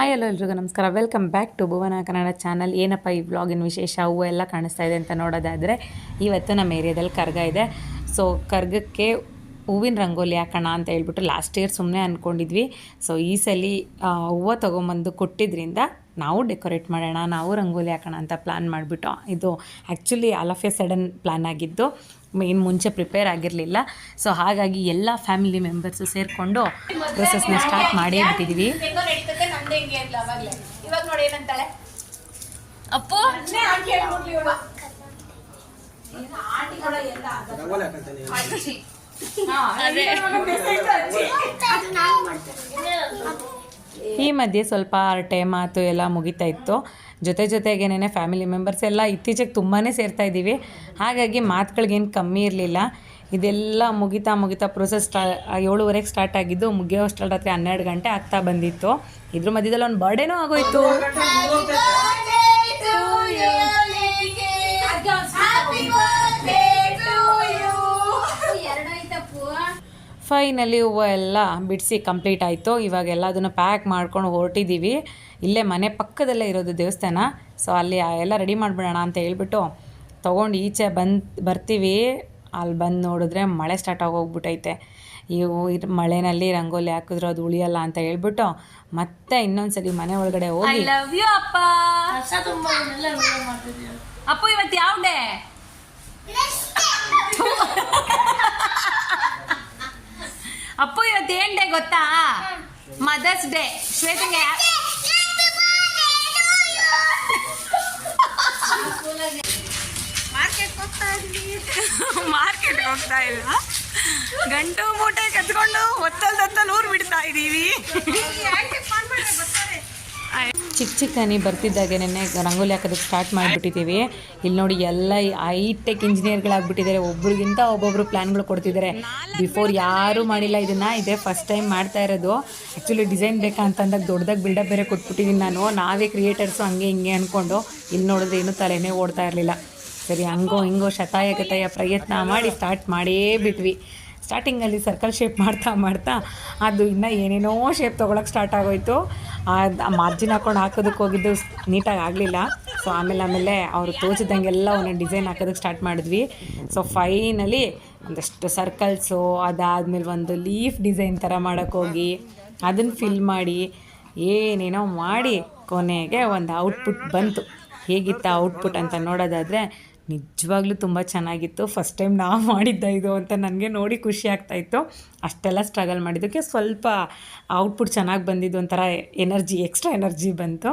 Hi ಎಲ್ಲರಿಗೂ ಎಲ್ರಿಗೂ ನಮಸ್ಕಾರ. Welcome back to Bhuvana Kannada channel ಏನಪ್ಪ ಈ ವ್ಲಾಗಿನ ವಿಶೇಷ? ಹೂವು ಎಲ್ಲ ಕಾಣಿಸ್ತಾ ಇದೆ ಅಂತ ನೋಡೋದಾದರೆ ಇವತ್ತು ನಮ್ಮ ಏರಿಯಾದಲ್ಲಿ ಕರ್ಗ ಇದೆ. ಸೊ ಕರ್ಗಕ್ಕೆ ಹೂವಿನ ರಂಗೋಲಿ ಹಾಕೋಣ ಅಂತ ಹೇಳ್ಬಿಟ್ಟು ಲಾಸ್ಟ್ ಇಯರ್ ಸುಮ್ಮನೆ ಅಂದ್ಕೊಂಡಿದ್ವಿ ಸೊ ಈ ಸಲ ಹೂವು ತೊಗೊಂಬಂದು ಕೊಟ್ಟಿದ್ರಿಂದ ನಾವು ಡೆಕೋರೇಟ್ ಮಾಡೋಣ, ನಾವು ರಂಗೋಲಿ ಹಾಕೋಣ ಅಂತ ಪ್ಲ್ಯಾನ್ ಮಾಡಿಬಿಟ್ಟು. ಇದು actually all of a sudden plan ಆಗಿದ್ದು ಏನು ಮುಂಚೆ ಪ್ರಿಪೇರ್ ಆಗಿರಲಿಲ್ಲ. ಸೊ ಹಾಗಾಗಿ ಎಲ್ಲ ಫ್ಯಾಮಿಲಿ ಮೆಂಬರ್ಸು ಸೇರಿಕೊಂಡು ಪ್ರೊಸೆಸ್ನ ಸ್ಟಾರ್ಟ್ ಮಾಡೇ ಬಿಟ್ಟಿದ್ದೀವಿ ಹೆಂಗೋ ನಡೀತದೆ ನಂದು ಹೆಂಗೆ ಅಂತ ಅವಾಗ್ಲೇ. ಇವಾಗ ನೋಡಿ ಏನಂತಾಳೆ? ಅಪ್ಪು. ಈ ಮಧ್ಯೆ ಸ್ವಲ್ಪ ಹರಟೆ ಮಾತು ಎಲ್ಲ ಮುಗಿತಾ ಇತ್ತು. ಜೊತೆ ಜೊತೆಗೇನೆ ಫ್ಯಾಮಿಲಿ ಮೆಂಬರ್ಸ್ ಎಲ್ಲ ಇತ್ತೀಚೆಗೆ ತುಂಬಾ ಸೇರ್ತಾ ಇದ್ದೀವಿ. ಹಾಗಾಗಿ ಮಾತುಗಳಿಗೇನು ಕಮ್ಮಿ ಇರಲಿಲ್ಲ. ಇದೆಲ್ಲ ಮುಗಿತಾ ಮುಗಿತಾ ಪ್ರೊಸೆಸ್ ಸ್ಟಾ ಏಳುವರೆಗೆ ಸ್ಟಾರ್ಟ್ ಆಗಿದ್ದು ಮುಗಿಯೋ ಮುಗಿಯೋಷ್ಟರ ರಾತ್ರಿ ಹನ್ನೆರಡು ಗಂಟೆ ಆಗ್ತಾ ಬಂದಿತ್ತು. ಇದ್ರ ಮಧ್ಯದಲ್ಲಿ ಒಂದು ಬರ್ಡೇನೂ ಆಗೋಯ್ತು. ಫೈನಲಿ ಹೂವು ಎಲ್ಲ ಬಿಡಿಸಿ ಕಂಪ್ಲೀಟ್ ಆಯಿತು. ಇವಾಗ ಎಲ್ಲ ಅದನ್ನು ಪ್ಯಾಕ್ ಮಾಡ್ಕೊಂಡು ಹೊರಟಿದ್ದೀವಿ ಇಲ್ಲೇ ಮನೆ ಪಕ್ಕದಲ್ಲೇ ಇರೋದು ದೇವಸ್ಥಾನ. ಸೊ ಅಲ್ಲಿ ಎಲ್ಲ ರೆಡಿ ಮಾಡಿಬಿಡೋಣ ಅಂತ ಹೇಳ್ಬಿಟ್ಟು ತೊಗೊಂಡು ಈಚೆ ಬಂದು ಬರ್ತೀವಿ. ಅಲ್ಲಿ ಬಂದು ನೋಡಿದ್ರೆ ಮಳೆ ಸ್ಟಾರ್ಟ್ ಆಗೋಗ್ಬಿಟ್ಟೈತೆ ಇವು ಇದು ಮಳೆನಲ್ಲಿ ರಂಗೋಲಿ ಹಾಕಿದ್ರು ಅದು ಉಳಿಯಲ್ಲ ಅಂತ ಹೇಳ್ಬಿಟ್ಟು ಮತ್ತೆ ಇನ್ನೊಂದ್ಸಲಿ ಮನೆ ಒಳಗಡೆ ಹೋಗಿ ಲವ್ ಯು ಅಪ್ಪ. ಅಪ್ಪ ಇವತ್ತು ಯಾವ ಡೇ ಅಪ್ಪ ಇವತ್ತು ಏನ್ ಡೇ ಗೊತ್ತಾ? ಮದರ್ಸ್ ಡೇ ಶ್ವೇತಂಗೆ ಮಾರ್ಕೆಟ್ ಹೋಗ್ತಾ ಇಲ್ಲ. ಗಂಟು ಮೂಟೆ ಕತ್ಕೊಂಡು ಒತ್ತಲ್ ಒತ್ತಲ್ ಊರ್ ಬಿಡ್ತಾ ಇದೀವಿ ಚಿಕ್ಕ ಚಿಕ್ಕ ಬರ್ತಿದ್ದಾಗೆ ನೆನೆ ರಂಗೋಲಿ ಹಾಕೋದಕ್ಕೆ ಸ್ಟಾರ್ಟ್ ಮಾಡಿಬಿಟ್ಟಿದ್ದೀವಿ. ಇಲ್ಲಿ ನೋಡಿ ಎಲ್ಲ ಹೈಟೆಕ್ ಇಂಜಿನಿಯರ್ಗಳಾಗ್ಬಿಟ್ಟಿದ್ದಾರೆ ಒಬ್ರಿಗಿಂತ ಒಬ್ಬೊಬ್ರು ಪ್ಲ್ಯಾನ್ಗಳು ಕೊಡ್ತಿದ್ದಾರೆ. ಬಿಫೋರ್ ಯಾರೂ ಮಾಡಿಲ್ಲ ಇದನ್ನು. ಇದೇ ಫಸ್ಟ್ ಟೈಮ್ ಮಾಡ್ತಾ ಇರೋದು. ಆ್ಯಕ್ಚುಲಿ ಡಿಸೈನ್ ಬೇಕಾ ಅಂತಂದಾಗ ದೊಡ್ಡದಾಗಿ ಬಿಲ್ಡಪ್ ಬೇರೆ ಕೊಟ್ಬಿಟ್ಟಿದ್ದೀನಿ ನಾನು. ನಾವೇ ಕ್ರಿಯೇಟರ್ಸು ಹಂಗೆ ಹಿಂಗೆ ಅಂದ್ಕೊಂಡು ಇಲ್ಲಿ ನೋಡಿದ್ರೆ ಇನ್ನೂ ತಲೆನೇ ಓಡ್ತಾ ಇರಲಿಲ್ಲ. ಸರಿ, ಹಂಗೋ, ಹಿಂಗೋ, ಶತಾಯ, ಗತಾಯ ಪ್ರಯತ್ನ ಮಾಡಿ ಸ್ಟಾರ್ಟ್ ಮಾಡೇ ಬಿಟ್ವಿ. ಸ್ಟಾರ್ಟಿಂಗಲ್ಲಿ ಸರ್ಕಲ್ ಶೇಪ್ ಮಾಡ್ತಾ ಮಾಡ್ತಾ, ಅದು ಇನ್ನೂ ಏನೇನೋ ಶೇಪ್ ತೊಗೊಳಕ್ಕೆ ಸ್ಟಾರ್ಟ್ ಆಗೋಯ್ತು. ಮಾರ್ಜಿನ್ ಹಾಕೊಂಡು ಹಾಕೋದಕ್ಕೆ ಹೋಗಿದ್ದು ನೀಟಾಗಿ ಆಗಲಿಲ್ಲ. ಸೊ ಆಮೇಲೆ ಆಮೇಲೆ ಅವರು ತೋಚಿದಂಗೆಲ್ಲ ಒಂದೊಂದು ಡಿಸೈನ್ ಹಾಕೋದಕ್ಕೆ ಸ್ಟಾರ್ಟ್ ಮಾಡಿದ್ವಿ. ಸೊ ಫೈನಲಿ ಒಂದಷ್ಟು ಸರ್ಕಲ್ಸು ಅದಾದಮೇಲೆ ಒಂದು ಲೀಫ್ ಡಿಸೈನ್ ಥರ ಮಾಡೋಕ್ಕೋಗಿ ಅದನ್ನು ಫಿಲ್ ಮಾಡಿ, ಏನೇನೋ ಮಾಡಿ ಕೊನೆಗೆ ಒಂದು ಔಟ್ಪುಟ್ ಬಂತು. ಹೇಗಿತ್ತು ಔಟ್ಪುಟ್ ಅಂತ ನೋಡೋದಾದರೆ ನಿಜವಾಗ್ಲೂ ತುಂಬ ಚೆನ್ನಾಗಿತ್ತು. ಫಸ್ಟ್ ಟೈಮ್ ನಾವು ಮಾಡಿದ್ದ ಇದು ಅಂತ ನನಗೆ ನೋಡಿ ಖುಷಿ ಆಗ್ತಾಯಿತ್ತು ಅಷ್ಟೆಲ್ಲ ಸ್ಟ್ರಗಲ್ ಮಾಡಿದ್ದಕ್ಕೆ ಸ್ವಲ್ಪ ಔಟ್ಪುಟ್ ಚೆನ್ನಾಗಿ ಬಂದಿದ್ದು ಒಂಥರ ಎನರ್ಜಿ ಎಕ್ಸ್ಟ್ರಾ ಎನರ್ಜಿ ಬಂತು.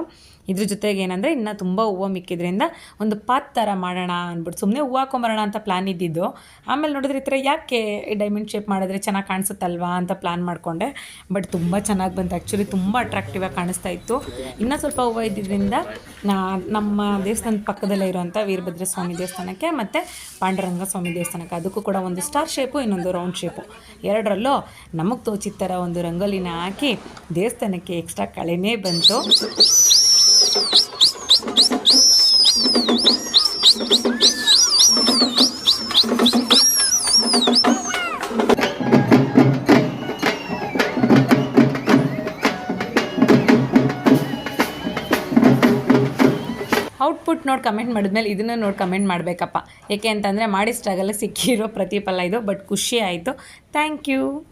ಇದ್ರ ಜೊತೆಗೆ ಏನಂದರೆ ಇನ್ನು ತುಂಬ ಹೂವು ಮಿಕ್ಕಿದ್ರಿಂದ ಒಂದು ಪಾತ್ ಥರ ಮಾಡೋಣ ಅಂದ್ಬಿಟ್ಟು ಸುಮ್ಮನೆ ಹೂವು ಹಾಕೊಂಬರೋಣ ಅಂತ ಪ್ಲ್ಯಾನ್ ಇದ್ದಿದ್ದು. ಆಮೇಲೆ ನೋಡಿದ್ರೆ ಈ ಥರ ಯಾಕೆ ಡೈಮಂಡ್ ಶೇಪ್ ಮಾಡಿದ್ರೆ ಚೆನ್ನಾಗಿ ಕಾಣಿಸುತ್ತಲ್ವಾ ಅಂತ ಪ್ಲ್ಯಾನ್ ಮಾಡಿಕೊಂಡೆ. ಬಟ್ ತುಂಬ ಚೆನ್ನಾಗಿ ಬಂತು. ಆ್ಯಕ್ಚುಲಿ ತುಂಬ ಅಟ್ರಾಕ್ಟಿವ್ ಆಗಿ ಕಾಣಿಸ್ತಾ ಇತ್ತು. ಇನ್ನೂ ಸ್ವಲ್ಪ ಹೂವು ಇದ್ದಿದ್ದರಿಂದ ನಮ್ಮ ದೇವಸ್ಥಾನದ ಪಕ್ಕದಲ್ಲೇ ಇರುವಂಥ ವೀರಭದ್ರ ಸ್ವಾಮಿ ದೇವಸ್ಥಾನಕ್ಕೆ ಮತ್ತು ಪಾಂಡುರಂಗ ಸ್ವಾಮಿ ದೇವಸ್ಥಾನಕ್ಕೆ. ಅದಕ್ಕೂ ಕೂಡ ಒಂದು ಸ್ಟಾರ್ ಶೇಪು ಇನ್ನೊಂದು ರೌಂಡ್ ಶೇಪು ಎರಡರಲ್ಲೂ ನಮಗೆ ತೋಚಿದ ಥರ ಒಂದು ರಂಗೋಲಿನ ಹಾಕಿ ದೇವಸ್ಥಾನಕ್ಕೆ ಎಕ್ಸ್ಟ್ರಾ ಕಳೆನೇ ಬಂತು. ಔಟ್ಪುಟ್ ನೋಡಿ ಕಮೆಂಟ್ ಮಾಡಿದ್ಮೇಲೆ ಇದನ್ನು ನೋಡಿ ಕಮೆಂಟ್ ಮಾಡಬೇಕಪ್ಪ. ಏಕೆ ಅಂತಂದರೆ, ಮಾಡಿ ಸ್ಟ್ರಗಲ್ ಸಿಕ್ಕಿರೋ ಪ್ರತಿಫಲ ಇದು ಬಟ್ ಖುಷಿ ಆಯಿತು. Thank you